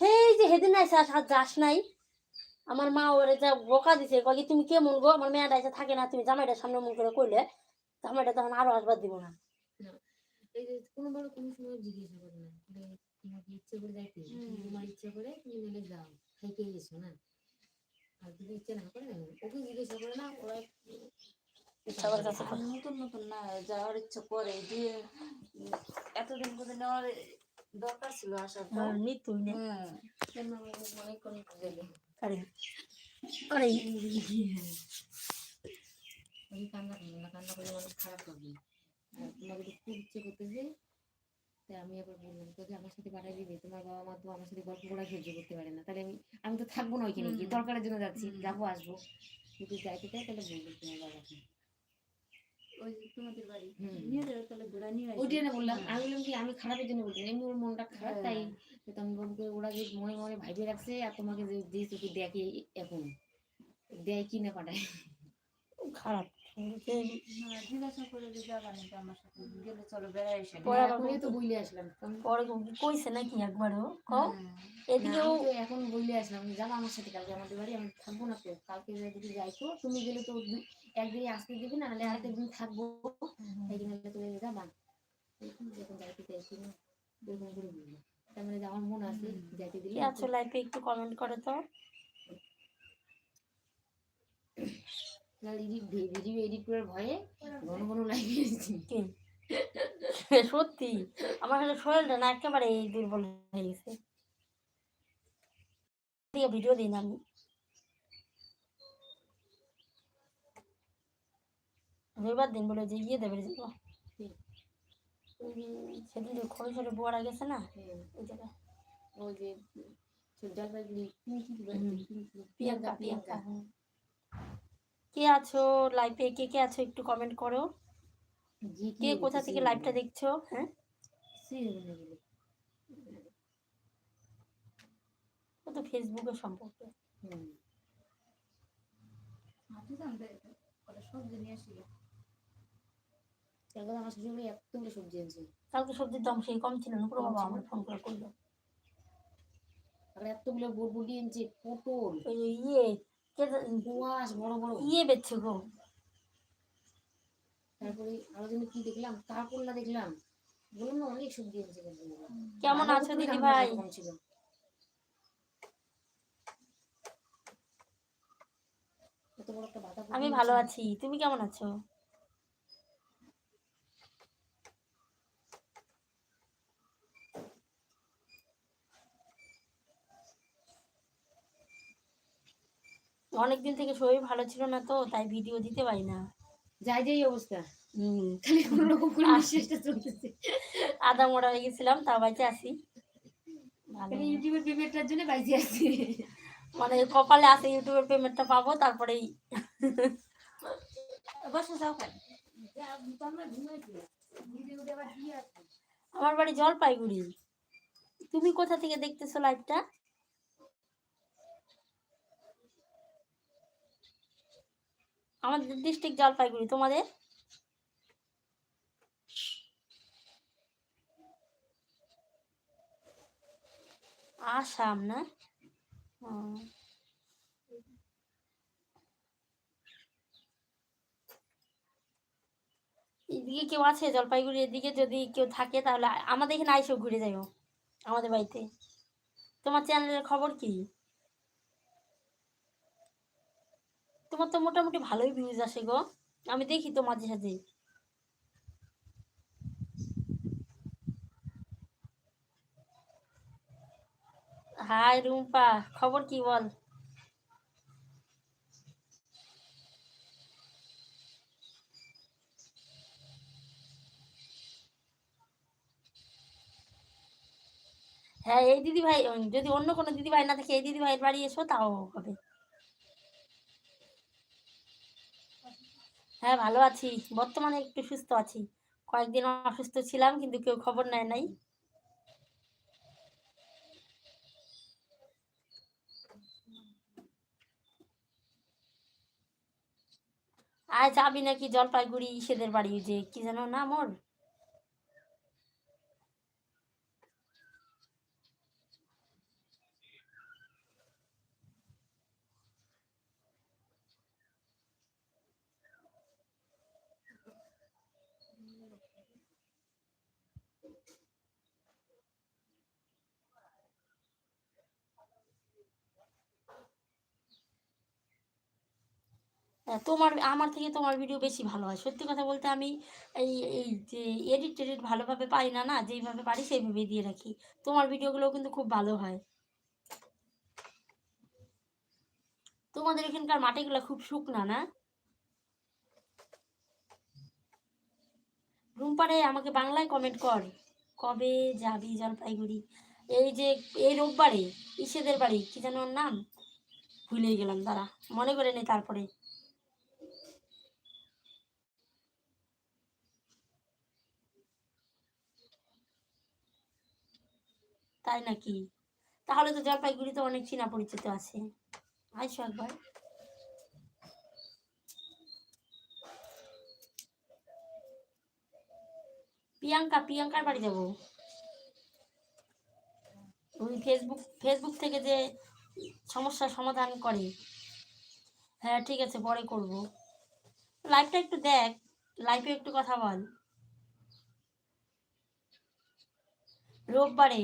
এই যে হেদিন নাই স্যার হাত যাস নাই। আমার মা ওরে যা বোকা দিছে কয় কি তুমি কেমন গো? আমার মেয়েটা এসে থাকে না তুমি জামাইটার সামনে মুখ করে কইলে জামাইটা তখন আরও আসবার দিব না। এই যে কোনো বড় কোনো সময় জিজ্ঞাসা করে না তোমার কি ইচ্ছে করে যাইতে তোমার ইচ্ছে করে তুমি নিলে যাও থেকে এসো না। আর যদি ইচ্ছে না করে না ওকে জিজ্ঞাসা করে না ওরা সবার কাছে নতুন নতুন না যাওয়ার ইচ্ছা করে যে উম, এতদিন করে নেওয়ার দরকার ছিল আসার পর। মৃত্যুই না। মনে কোন গেলে আরে আরে। ওই কান্না করবে কান্না করলে মানুষ খারাপ হবে তোমার যদি খুব ইচ্ছে করতেছে তাই আমি আবার বললাম তোকে আমার সাথে দিবে তোমার বাবা মা তো আমার সাথে গল্প করা সহ্য করতে পারে না। তাহলে আমি আমি তো থাকব না ওইখানে গিয়ে দরকারের জন্য যাচ্ছি যাব আসব। যদি যাইতে চাই তাহলে বলব তোমার বাবাকে। ওই তোমাদের বাড়ি। নিয়ে যাবে তাহলে ঘোরা নিয়ে আসবে। না বললাম আমি বললাম কি আমি খারাপের জন্য বলছি এমনি ওর মনটা খারাপ তাই হ্যাঁ। আমি বাবুকে ওরা যে মনে মনে ভাইবে রাখছে আর তোমাকে যে যে চোখে দেখে এখন? দেয় কি না পাঠায়? খারাপ। না, জিজ্ঞাসা করে যে যাবা নাকি আমার সাথে গেলে চলো বেড়াই এসে। পরে আবার এখনই তো বইলে আসলাম। কইছে নাকি একবারও? কও? হুম। এদিকে না, ও আমি তো এখন বললে আসলাম যাব আমার সাথে কালকে আমাদের বাড়ি আমি থাকব না কালকে যদি যাই তো তুমি গেলে তো একদিন আসতে দিবি না নাহলে আরেকটা দিন থাকব। একদিন হলে তুমি যাবা এরকম যখন যাইতে চাইছি না এরকম করে বলব তার মানে আমার মন আছে যাইতে দিলে আছো লাইফে একটু কমেন্ট করো তো। ভিডিও এডিট করার ভয়ে ঘন ঘন লাইভে সত্যি? আমার কাছে শরীরটা না একেবারে এই দুর্বল হয়ে গেছে। ভিডিও দিন আমি। রবিবার দিন বলে যে ইয়ে দেবে যাব? সেদিন যে খড়ে সরে বোয়ারা গেছে না? ওই জায়গায়। ওই যে জলপাইগুড়ি পিঙ্কি কি প্রিয়াঙ্কা প্রিয়াঙ্কা। আছো লাইভে কে কে আছো একটু কমেন্ট করো। কে কোথা থেকে লাইভটা দেখছ? হ্যাঁ? ও তো ফেসবুকের সম্পর্কে। জানতে ওরা সবজি নিয়ে আমার শ্বশুর বাড়ি এতগুলো সবজি আনছে কালকে সবজির দাম সেই কম ছিল না পুরো বাবা আমার ফোন করে করল আর এতগুলো বরবটি আনছে পটল ইয়ে কে বড় বড়। ইয়ে বেচছে গো। তারপরে আরও যেন কি দেখলাম কারকল্লা দেখলাম। বললাম না অনেক সবজি কিন্তু। কেমন আছো দিদি ভাই? ছিল। আমি ভালো আছি তুমি কেমন আছো? অনেকদিন থেকে শরীর ভালো ছিল না তো তাই ভিডিও দিতে পারি না। যাই যাই অবস্থা। খালি কোনো রকম বিশ্বাসটা চলতেছে। আদা মোড়া হয়ে গেছিলাম তা বাইচে আসি। ইউটিউবের পেমেন্টটার জন্য বাইসে আসছে মানে কপালে আছে ইউটিউবের পেমেন্টটা পাবো তারপরেই। বসে যাও কেন আমার বাড়ি জলপাইগুড়ি। তুমি কোথা থেকে দেখতেছো লাইভটা আমাদের ডিস্ট্রিক্ট জলপাইগুড়ি, তোমাদের? আসাম না। এদিকে কেউ আছে জলপাইগুড়ি এদিকে? যদি কেউ থাকে তাহলে আমাদের এখানে আইসো, ঘুরে যাইও আমাদের বাড়িতে। তোমার চ্যানেলের খবর কি? তোমার তো মোটামুটি ভালোই ভিউজ আসে গো। আমি দেখি তো মাঝে সাঝে। হাই রুম্পা, খবর কি বল? হ্যাঁ এই দিদি ভাই যদি অন্য কোনো দিদি ভাই না থাকে, এই দিদি ভাইয়ের বাড়ি এসো, তাও হবে। হ্যাঁ ভালো আছি। বর্তমানে একটু সুস্থ আছি। কয়েকদিন অসুস্থ ছিলাম, কিন্তু কেউ খবর নেয় নাই। আয় যাবি নাকি জলপাইগুড়ি ইসেদের বাড়ি? যে কি যেন না ওর? তোমার, আমার থেকে তোমার ভিডিও বেশি ভালো হয়। সত্যি কথা বলতে আমি এই এই যে এডিট টেডিট ভালোভাবে পাই না না, যেইভাবে পারি সেইভাবে দিয়ে রাখি। তোমার ভিডিওগুলো কিন্তু খুব ভালো হয়। তোমাদের এখানকার মাটিগুলো খুব শুকনা, না? রুমপারে আমাকে বাংলায় কমেন্ট কর। কবে যাবি জলপাইগুড়ি? এই যে, এই রোববারে, ইসেদের বাড়ি, কি যেন ওর নাম? ভুলে গেলাম, দাঁড়া, মনে করে নে তারপরে। তাই নাকি? তাহলে তো জলপাইগুড়িতে অনেক চেনা পরিচিত আছে। আইসো একবার। প্রিয়াঙ্কা, প্রিয়াঙ্কার বাড়ি যাব। ওই ফেসবুক ফেসবুক থেকে যে সমস্যার সমাধান করে। হ্যাঁ ঠিক আছে, পরে করব। লাইভটা একটু দেখ। লাইভে একটু কথা বল। রোববারে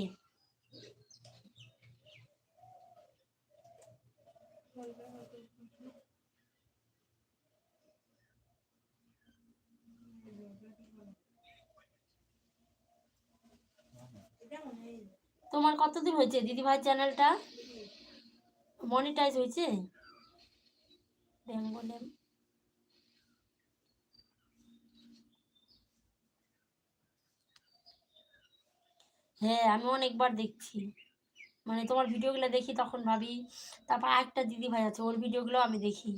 তোমার কতদিন হয়েছে? দিদিভাই চ্যানেলটা মনিটাইজ হয়েছে? হ্যাঁ আমি অনেকবার দেখছি। মানে তোমার ভিডিওগুলো দেখি তখন ভাবি, তারপর আরেকটা দিদি ভাই আছে, ওর ভিডিওগুলো আমি দেখি।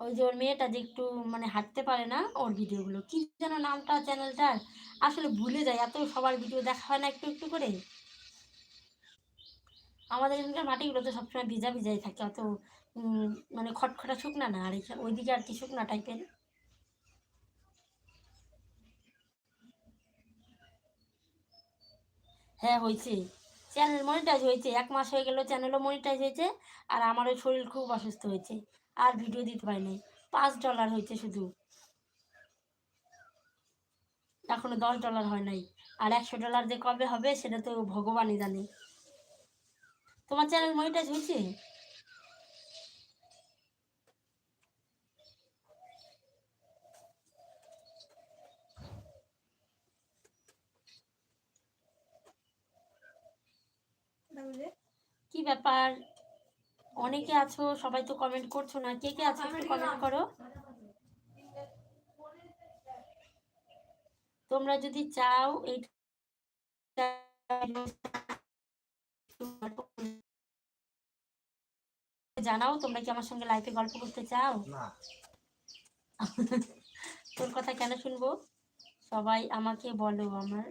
ওই যে ওর মেয়েটা যে একটু মানে হাঁটতে পারে না, ওর ভিডিওগুলো। কি যেন নামটা, চ্যানেলটার? আসলে ভুলে যাই, এত সবার ভিডিও দেখা হয় না একটু একটু করে। আমাদের এখানকার মাটিগুলো তো সবসময় ভিজা ভিজাই থাকে, অত মানে খটখটা শুকনা না, আর ওইদিকে আর কি শুকনা টাইপের হ্যাঁ হয়েছে। চ্যানেল মনিটাইজ হয়েছে। এক মাস হয়ে গেল চ্যানেলও মনিটাইজ হয়েছে আর আমারও শরীর খুব অসুস্থ হয়েছে। আর ভিডিও দিতে পারি নাই। পাঁচ ডলার হয়েছে শুধু। এখনও দশ ডলার হয় নাই। আর একশো ডলার যে কবে হবে সেটা তো ভগবানই জানে। তোমার চ্যানেল মনিটাইজ হয়েছে? কি ব্যাপার? অনেকে আছো সবাই তো কমেন্ট করছ না। কে কে আছো একটু কমেন্ট করো। তোমরা যদি চাও এই জানাও তোমরা কি আমার সঙ্গে লাইফে গল্প করতে চাও? তোর কথা কেন শুনব? সবাই আমাকে বলো আমার।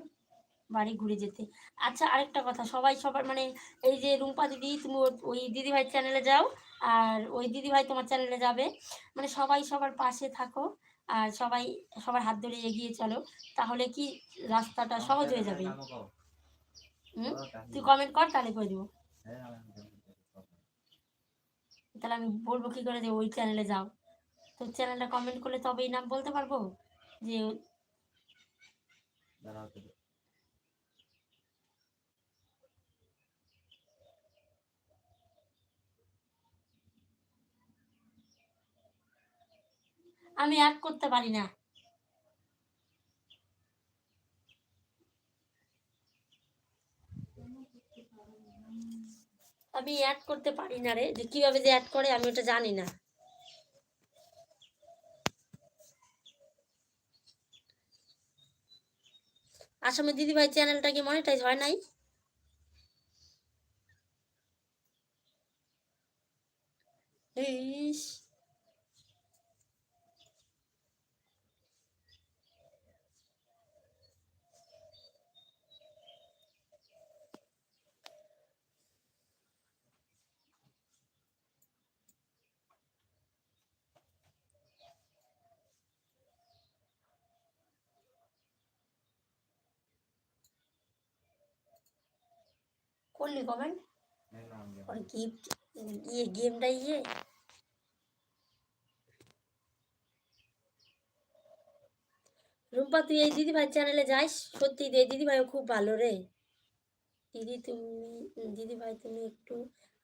বাড়ি ঘুরে যেতে। আচ্ছা আরেকটা কথা সবাই সবার মানে এই যে রুম্পা দিদি তুমি ওই দিদি ভাই চ্যানেলে যাও আর ওই দিদি ভাই তোমার চ্যানেলে যাবে। মানে সবাই সবার পাশে থাকো আর সবাই সবার হাত ধরে এগিয়ে চলো তাহলে কি রাস্তাটা সহজ হয়ে যাবে? হুম? তুই কমেন্ট কর তাহলে করে দেবো। তাহলে আমি বলব কি করে যে ওই চ্যানেলে যাও। তোর চ্যানেলটা কমেন্ট করলে তবেই নাম বলতে পারব? যে আমি অ্যাড করতে পারি না। আমি অ্যাড করতে পারি না রে। যে কীভাবে যে অ্যাড করে আমি ওটা জানি না। আসামে দিদি ভাই চ্যানেলটা কি মনিটাইজ হয় নাই? ইস। করলি কমেন্ট গিফট ইয়ে গেমটা ইয়ে? রুম্পা তুই এই দিদিভাই চ্যানেলে যাইস সত্যি দে দিদি ভাই খুব ভালো রে। দিদি তুমি দিদিভাই তুমি একটু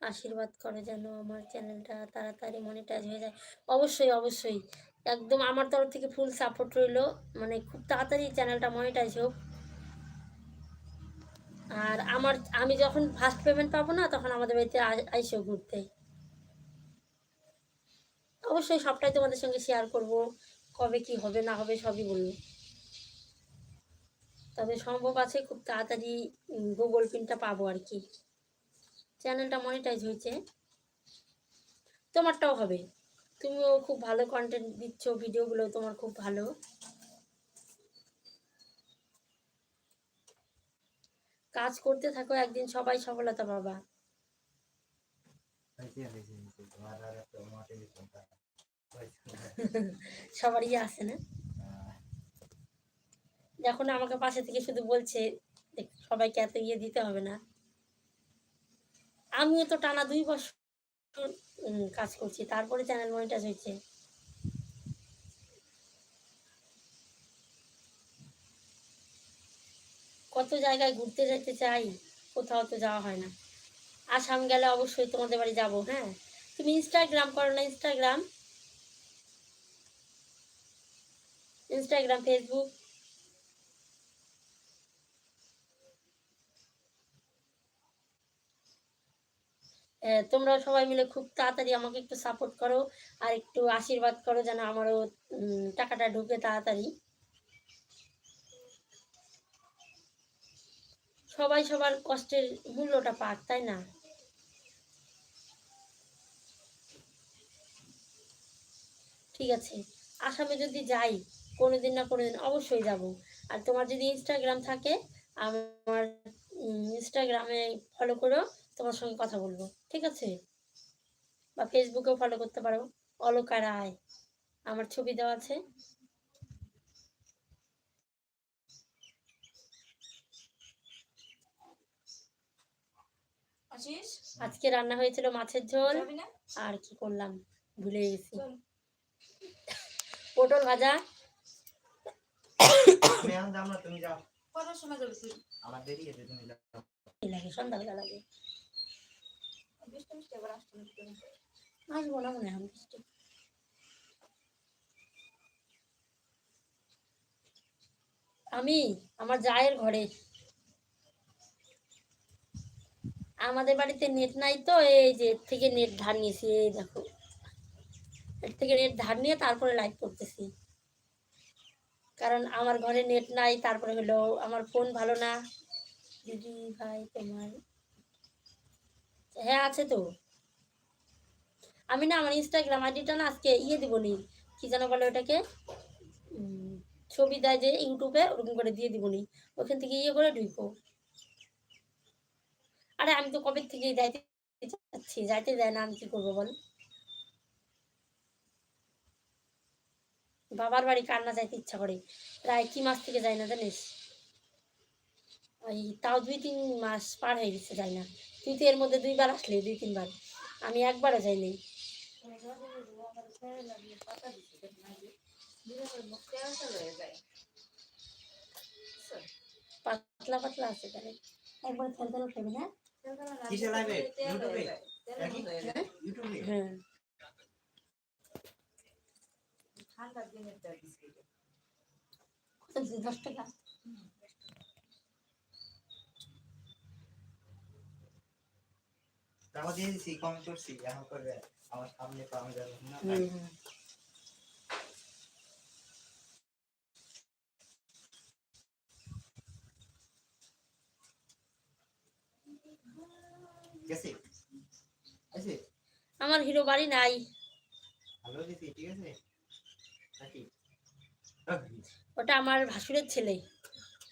আশীর্বাদ করো যেন আমার চ্যানেলটা তাড়াতাড়ি মনিটাইজ হয়ে যায়। অবশ্যই অবশ্যই। একদম আমার তরফ থেকে ফুল সাপোর্ট রইল। মানে খুব তাড়াতাড়ি চ্যানেলটা মনিটাইজ হোক। আর আমার, আমি যখন ফার্স্ট পেমেন্ট পাবো না, তখন আমাদের বাড়িতে আইসো ঘুরতে। অবশ্যই সবটাই তোমাদের সঙ্গে শেয়ার করব, কবে কি হবে, না হবে, সবই বলব। তবে সম্ভব আছে খুব তাড়াতাড়ি গুগল পিনটা পাবো আর কি। চ্যানেলটা মনিটাইজ হয়েছে। তোমারটাও হবে। তুমিও খুব ভালো কন্টেন্ট দিচ্ছ ভিডিওগুলো তোমার খুব ভালো। কাজ করতে থাকো, একদিন সবাই সফলতা পাবা। সবারই আছে না? যখন আমাকে পাশে থেকে শুধু বলছে সবাইকে এত ইয়ে দিতে হবে না। আমিও তো টানা দুই বছর কাজ করছি, তারপরে চ্যানেল মনিটাইজ হয়েছে। কত জায়গায় ঘুরতে যেতে চাই, কোথাও তো যাওয়া হয় না। আসাম গেলে অবশ্যই তোমাদের বাড়ি যাব হ্যাঁ? তুমি ইনস্টাগ্রাম করো না ইনস্টাগ্রাম ইনস্টাগ্রাম ফেসবুক তোমরা সবাই মিলে খুব তাড়াতাড়ি আমাকে একটু সাপোর্ট করো আর একটু আশীর্বাদ করো যেন আমারও টাকাটা ঢুকে তাড়াতাড়ি। সবাই সবার কষ্টের মূল্যটা পাক, তাই না? ঠিক আছে। আসামে যদি যাই, কোনোদিন না কোনোদিন অবশ্যই যাব। আর তোমার যদি ইনস্টাগ্রাম থাকে, আমার ইনস্টাগ্রামে ফলো করো তোমার সঙ্গে কথা বলব। ঠিক আছে? বা ফেসবুকেও ফলো করতে পারো। অলকা রায়, আমার ছবি দেওয়া আছে। আজকে রান্না হয়েছিল মাছের ঝোল। আর কি করলাম? ভুলে গেছি। পটল ভাজা। সন্ধ্যাবেলা লাগে। আসব না মনে হয় আমি আমার জায়ের ঘরে। আমাদের বাড়িতে নেট নাই তো, এই যে এর থেকে নেট ধার নিয়েছি, এই দেখো। এর থেকে নেট ধার নিয়ে তারপরে লাইভ করতেছি। কারণ আমার ঘরে নেট নাই, তারপরে হলো আমার ফোন ভালো না। দিদি ভাই, তোমার? হ্যাঁ আছে তো। আমি না, আমার ইনস্টাগ্রাম আইডিটা না আজকে ইয়ে দিব নি কি যেন বলে ওটাকে? ছবি দেয় যে, ইউটিউবে, ওরকম করে দিয়ে দিব নি ওখান থেকে ইয়ে করে ঢুকবো। আরে আমি তো কবে থেকে যাইতে যাচ্ছি যাইতে দেয় না, আমি কি করব বল? বাবার বাড়ি কান্না যাইতে ইচ্ছা করে? প্রায় কি মাস থেকে যাই না জানিস? ওই তাও দুই তিন মাস পার হয়ে গেছে যাই না। তুই তো এর মধ্যে দুইবার আসলি, দুই তিনবার। আমি একবারও যাইনি পাতলা পাতলা আছে তাহলে। একবার তেল খাবি না কিসে লাগবে? ইউটিউবে? হ্যাঁ। ঠান্ডার দিনের? দশ টাকা। দিছি কম করছি এখন করবে। আমার সামনে পাওয়া যাবে না হুম হুম। গেছে আছে আমার হিরো বাড়ি নাই। ওটা আমার ভাসুরের ছেলে।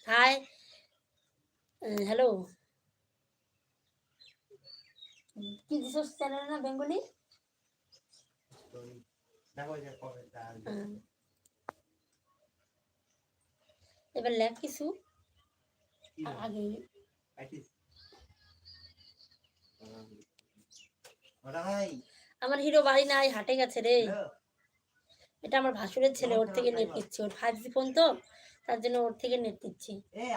Hi hello? কি দিছস চ্যানেল না বেঙ্গলি। এবার লেখ কিছু। আগে। পাইছিস ওরা ভাই আমার হিরো বাড়ি নাই হাটে গেছে রে। এটা আমার ভাসুরের ছেলে ওর থেকে নেট নিচ্ছি। ওর ফাইভ জি ফোন তো তার জন্য ওর থেকে নেট নিচ্ছি।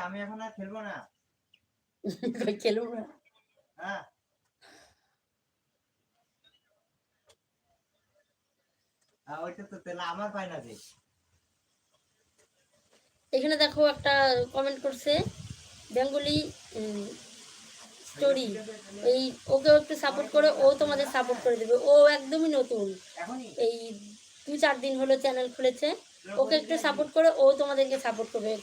আমি এখন আর খেলব না। খেলুম না? হ্যাঁ। এখানে দেখো একটা কমেন্ট করছে বেঙ্গলি স্টোরি। এই ওকেও একটু সাপোর্ট করে, ও তোমাদের সাপোর্ট করে দেবে। ও একদমই নতুন। এই দু চার দিন হলো চ্যানেল খুলেছে। ওকে একটু সাপোর্ট করে, ও তোমাদেরকে সাপোর্ট করবে।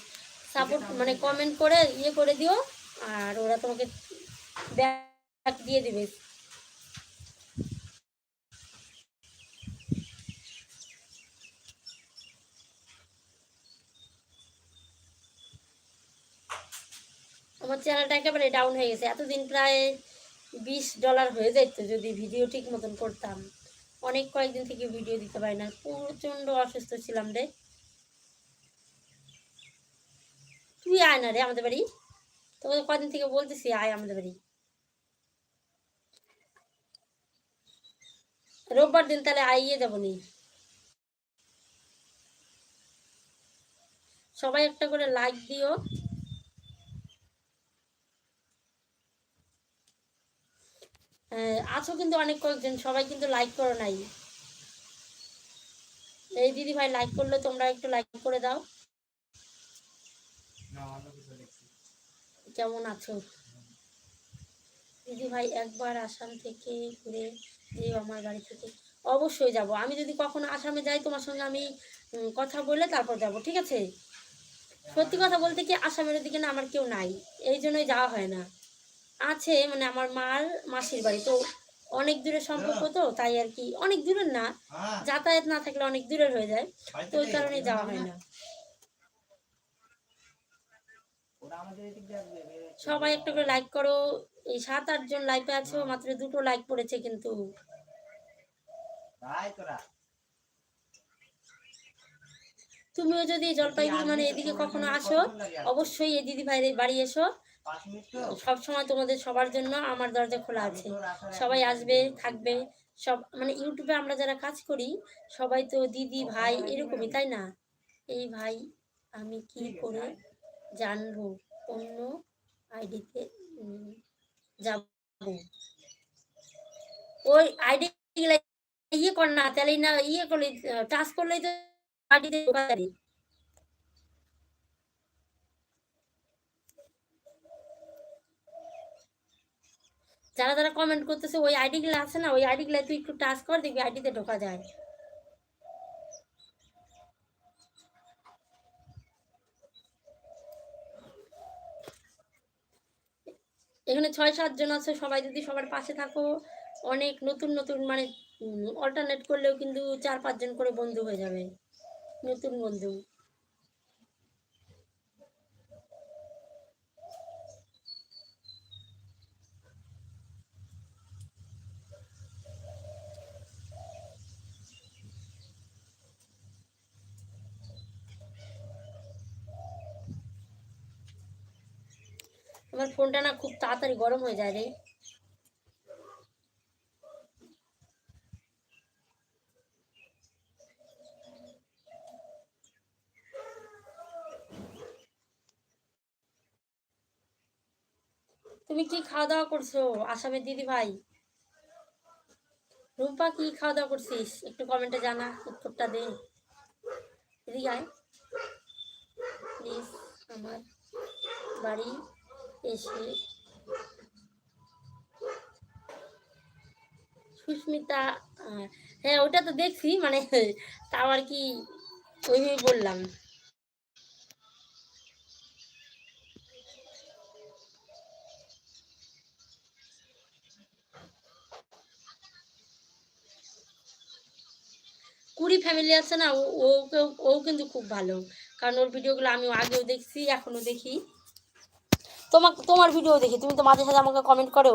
সাপোর্ট মানে কমেন্ট করে ইয়ে করে দিও, আর ওরা তোমাকে ব্যাক দিয়ে দিবে। আমার চ্যানেলটা একেবারে ডাউন হয়ে গেছে। এতদিন প্রায় বিশ ডলার হয়ে যেত যদি ভিডিও ঠিক মতন করতাম। অনেক কয়েকদিন থেকে ভিডিও দিতে পারি না। প্রচণ্ড অসুস্থ ছিলাম রে। তুই আয় না রে আমাদের বাড়ি। তোকে কদিন থেকে বলতেছি, আয় আমাদের বাড়ি। রোববার দিন তাহলে আইয়ে যাব নি। সবাই একটা করে লাইক দিও। আছো কিন্তু অনেক কয়েকজন সবাই কিন্তু লাইক করো নাই। এই দিদি ভাই লাইক করলে তোমরা একটু লাইক করে দাও। কেমন আছো? দিদি ভাই একবার আসাম থেকে ঘুরে যেও আমার বাড়ি থেকে। অবশ্যই যাব। আমি যদি কখনো আসামে যাই তোমার সঙ্গে আমি কথা বলে তারপর যাব ঠিক আছে? সত্যি কথা বলতে কি আসামের ওদিকে না আমার কেউ নাই। এই জন্যই যাওয়া হয় না। আছে মানে আমার মার মাসির বাড়ি। তো অনেক দূরের সম্পর্ক তো, তাই আর কি। অনেক দূরের না, যাতায়াত না থাকলে অনেক দূরের হয়ে যায়। তো ওই কারণে যাওয়া হয় না। সবাই একটা করে লাইক করো। এই সাত আট জন লাইভে আছো, মাত্র দুটো লাইক পড়েছে কিন্তু। তুমিও যদি জলপাইগুড়ি মানে এদিকে কখনো আসো, অবশ্যই এই দিদি ভাইয়ের বাড়ি এসো। সব সময় তোমাদের সবার জন্য আমার দরজা খোলা আছে। সবাই আসবে, থাকবে, সব মানে ইউটিউবে আমরা যারা কাজ করি, সবাই তো দিদি, ভাই এরকমই, তাই না? এই ভাই, আমি কি করে জানব? অন্য আইডিতে যাব। ওই আইডি ইয়ে কর না, তাহলে না ইয়ে করলে টাচ করলেই তো আইডিতে যারা যারা কমেন্ট করতেছে, ওই আইডি গুলো আছে না, ওই আইডি গুলো তুই একটু টাচ কর, দেখবি আইডিতে ঢোকা যায়। এখানে ছয় সাতজন আছে, সবাই যদি সবার পাশে থাকো, অনেক নতুন নতুন মানে অল্টারনেট করলেও কিন্তু চার পাঁচজন করে বন্ধু হয়ে যাবে। নতুন বন্ধু। আমার ফোনটা না খুব তাড়াতাড়ি গরম হয়ে যায় রে। তুমি কি খাওয়া দাওয়া করছ, আসামের দিদি ভাই রুম্পা, কি খাওয়া দাওয়া করছিস? একটু কমেন্টে জানা, উত্তরটা দে। এদিকে আয়। প্লিজ, আমার বাড়ি। এসে সুস্মিতা হ্যাঁ ওটা তো দেখছি মানে তাও আর কি ওইভাবে বললাম। কুড়ি ফ্যামিলি আছে না, ও ও কিন্তু খুব ভালো। কারণ ওর ভিডিওগুলো আমি আগেও দেখছি, এখনও দেখি। তোমাকে, তোমার ভিডিও দেখি, তুমি তো মাঝে সাঝে আমাকে কমেন্ট করো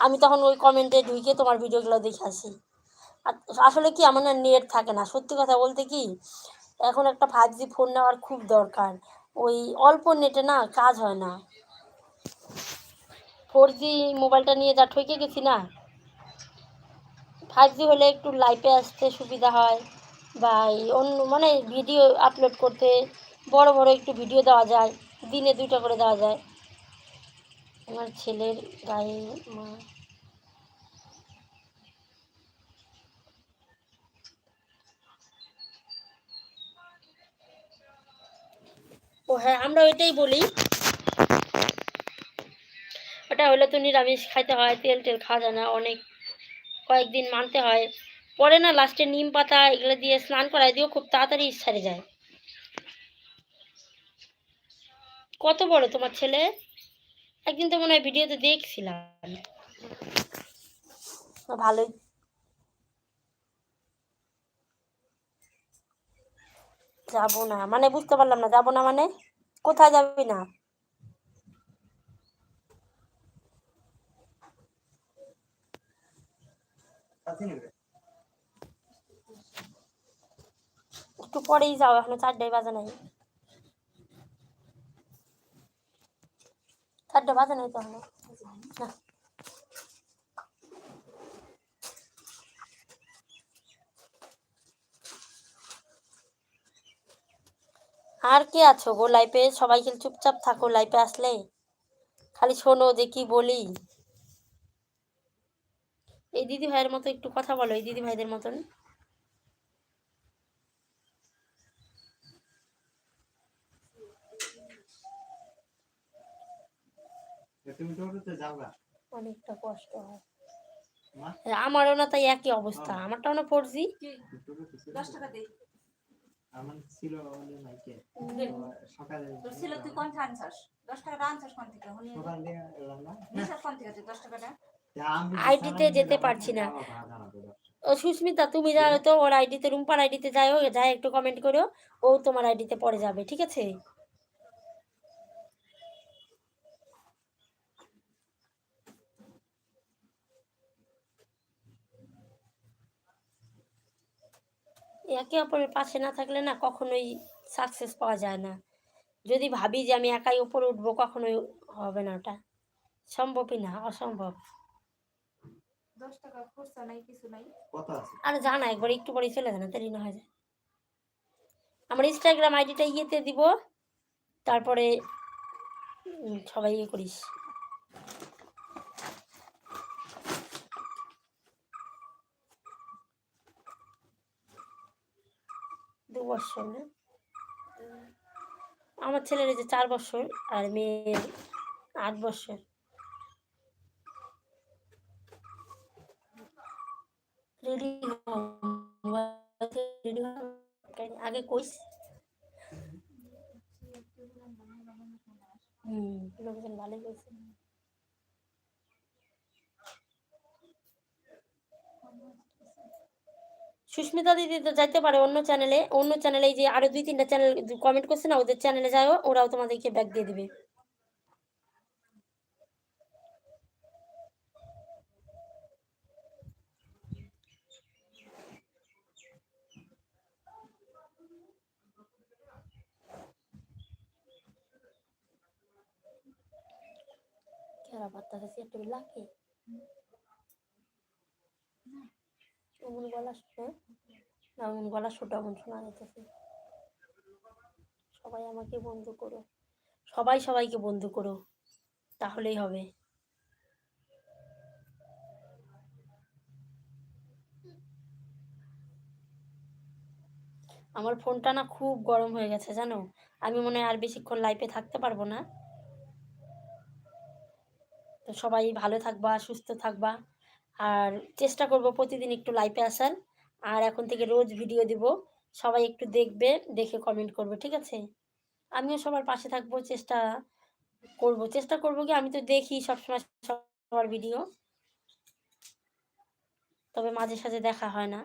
আমি তখন ওই কমেন্টে ঢুকে তোমার ভিডিওগুলো দেখে আসি। আসলে কি, আমার না নেট থাকে না। সত্যি কথা বলতে কি, এখন একটা ফাইভ জি ফোন নেওয়ার খুব দরকার। ওই অল্প নেটে না কাজ হয় না। ফোর জি মোবাইলটা নিয়ে যা ঠকে গেছি না ফাইভ জি হলে একটু লাইভে আসতে সুবিধা হয়। বা অন্য মানে ভিডিও আপলোড করতে বড় বড় একটু ভিডিও দেওয়া যায়, দিনে দুইটা করে দেওয়া যায়। আমার ছেলের গায়ে মা। ও হ্যাঁ আমরা ওইটাই বলি। ওটা হলে তো নিরামিষ, খাইতে হয়, তেল টেল খাওয়া যায় না, অনেক কয়েকদিন মানতে হয়। পরে না লাস্টে নিম পাতা এগুলো দিয়ে স্নান করাই দিও খুব তাড়াতাড়ি সারে যায়। কত বড় তোমার ছেলে? একদিন তো মনে হয় ভিডিওতে দেখছিলাম। ভালোই। যাব না মানে বুঝতে পারলাম না, যাব না মানে? কোথায় যাবি না? একটু পরেই যাও, এখনও চারটায় বাজে নাই। চারটে বাজে নাই তো এখনও না। আর কে আছো গো লাইফে? সবাই খেলে চুপচাপ থাকো লাইফে আসলে। খালি শোনো যে কি বলি। এই দিদি ভাইয়ের মতো একটু কথা বলো, এই দিদি ভাইদের মতন তুমি টোটোতে যাও গা অনেকটা কষ্ট হয়। আমারও না তাই একই অবস্থা। আমারটাও না ফোর জি কি? দশ টাকা দে। আমার ছিল আমাদের মাইকে। সকালে ছিল তুই কোন আনছাস? দশ টাকাটা আনছাস কোন থেকে? হনি সকাল দিয়ে এলাম না। নিছাস কোন থেকে তুই দশ টাকাটা ID যেতে পারছি না। ও সুস্মিতা তুমি যাও তো ওর আইডিতে রুম্পার আইডিতে যাও যাই একটু কমেন্ট করো ও তোমার আইডিতে পরে যাবে ঠিক আছে? একে অপরের পাশে না থাকলে না কখনোই সাকসেস পাওয়া যায় না। যদি ভাবি যে আমি একাই ওপরে উঠবো কখনোই হবে না ওটা। সম্ভবই না অসম্ভব। দশ টাকা খরচা নাই কিছু নাই। কত আছে। আর জানা একবার একটু পরে চলে যায় না দেরি না হয়ে যায়। আমার ইনস্টাগ্রাম আইডিটা ইয়েতে দিব তারপরে সবাই ইয়ে করিস। বছর না? আমার ছেলের যে চার বছর আর মেয়ের আট বছর। রেডি আগে কইস। হুম, লোকজন ভালোই কইছে। সুস্মিতা দিদি তো যাইতে পারে অন্য চ্যানেলে অন্য চ্যানেলে যে আরও দুই তিনটা চ্যানেল কমেন্ট করছে না, ওদের চ্যানেলে যাও ওরাও তোমাদেরকে ব্যাক দিয়ে দিবে। গলা শুনে না অমন গলা শুটা এমন শোনা যাইতেছে। সবাই আমাকে বন্ধু করো। সবাই সবাইকে বন্ধু করো, তাহলেই হবে। আমার ফোনটা না খুব গরম হয়ে গেছে, জানো? আমি মনে হয় আর বেশিক্ষণ লাইফে থাকতে পারব না। তো সবাই ভালো থাকবা, সুস্থ থাকবা। আর চেষ্টা করব প্রতিদিন একটু লাইফে আসার। আর এখন থেকে রোজ ভিডিও দিব। সবাই একটু দেখবে, দেখে কমেন্ট করবে, ঠিক আছে? আমিও সবার পাশে থাকব, চেষ্টা করব। চেষ্টা করব কি, আমি তো দেখি সবসময় সবার ভিডিও তবে মাঝে সাঝে দেখা হয় না।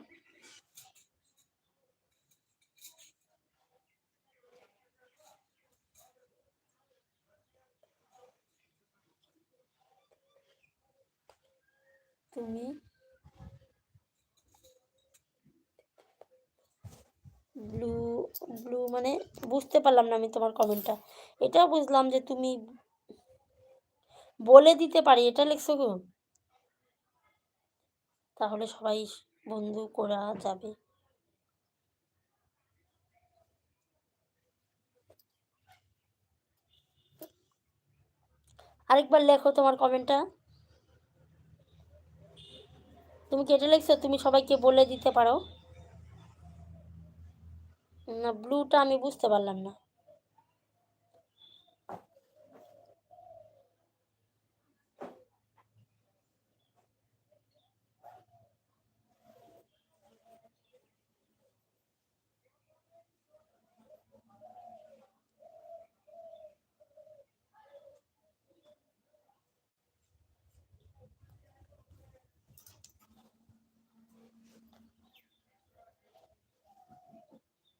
তুমি? ব্লু ব্লু মানে বুঝতে পারলাম না আমি তোমার কমেন্টটা এটাও বুঝলাম যে তুমি বলে দিতে পারি, এটা লিখছো গো? তাহলে সবাই বন্ধু করা যাবে। আরেকবার লেখো তোমার কমেন্টটা তুমি কেটে লিখছো, তুমি সবাইকে বলে দিতে পারো। না ব্লুটা আমি বুঝতে পারলাম না।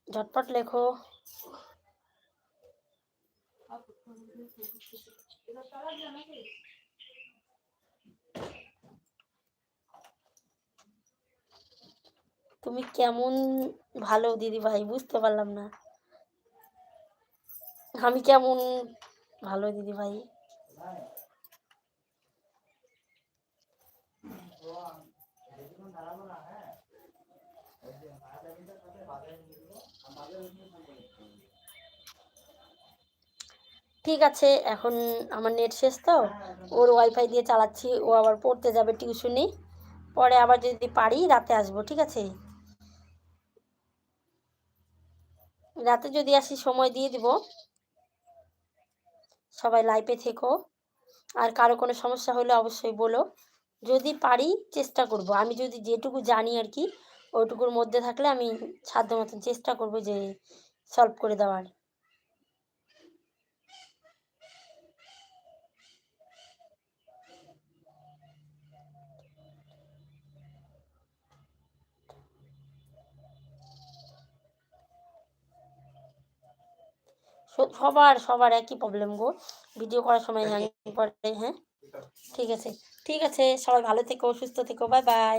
ঝটপট লেখো। তুমি কেমন ভালো দিদি ভাই বুঝতে পারলাম না। আমি কেমন ভালো দিদি ভাই বেশিক্ষণ দাঁড়াবো না হ্যাঁ ওই যে মায়াজাবিটার সাথে বাজারে নিয়ে যাব আর বাজারে নিয়ে ফোন করে ঠিক আছে, এখন আমার নেট শেষ তো। ওর ওয়াইফাই দিয়ে চালাচ্ছি, ও আবার পড়তে যাবে টিউশনি। পরে আবার যদি পারি, রাতে আসব, ঠিক আছে? রাতে যদি আসি, সময় দিয়ে দিব। সবাই লাইফে থেকো। আর কারও কোনো সমস্যা হলে অবশ্যই বলো। যদি পারি, চেষ্টা করব। আমি যদি যেটুকু জানি আর কি ওইটুকুর মধ্যে থাকলে আমি সাধ্য মতন চেষ্টা করব যে সলভ করে দেওয়ার। সবার সবার একই প্রবলেম গো। ভিডিও করার সময় হ্যাং হ্যাঁ? ঠিক আছে। ঠিক আছে, সবাই ভালো থেকো, সুস্থ থেকো বাই বাই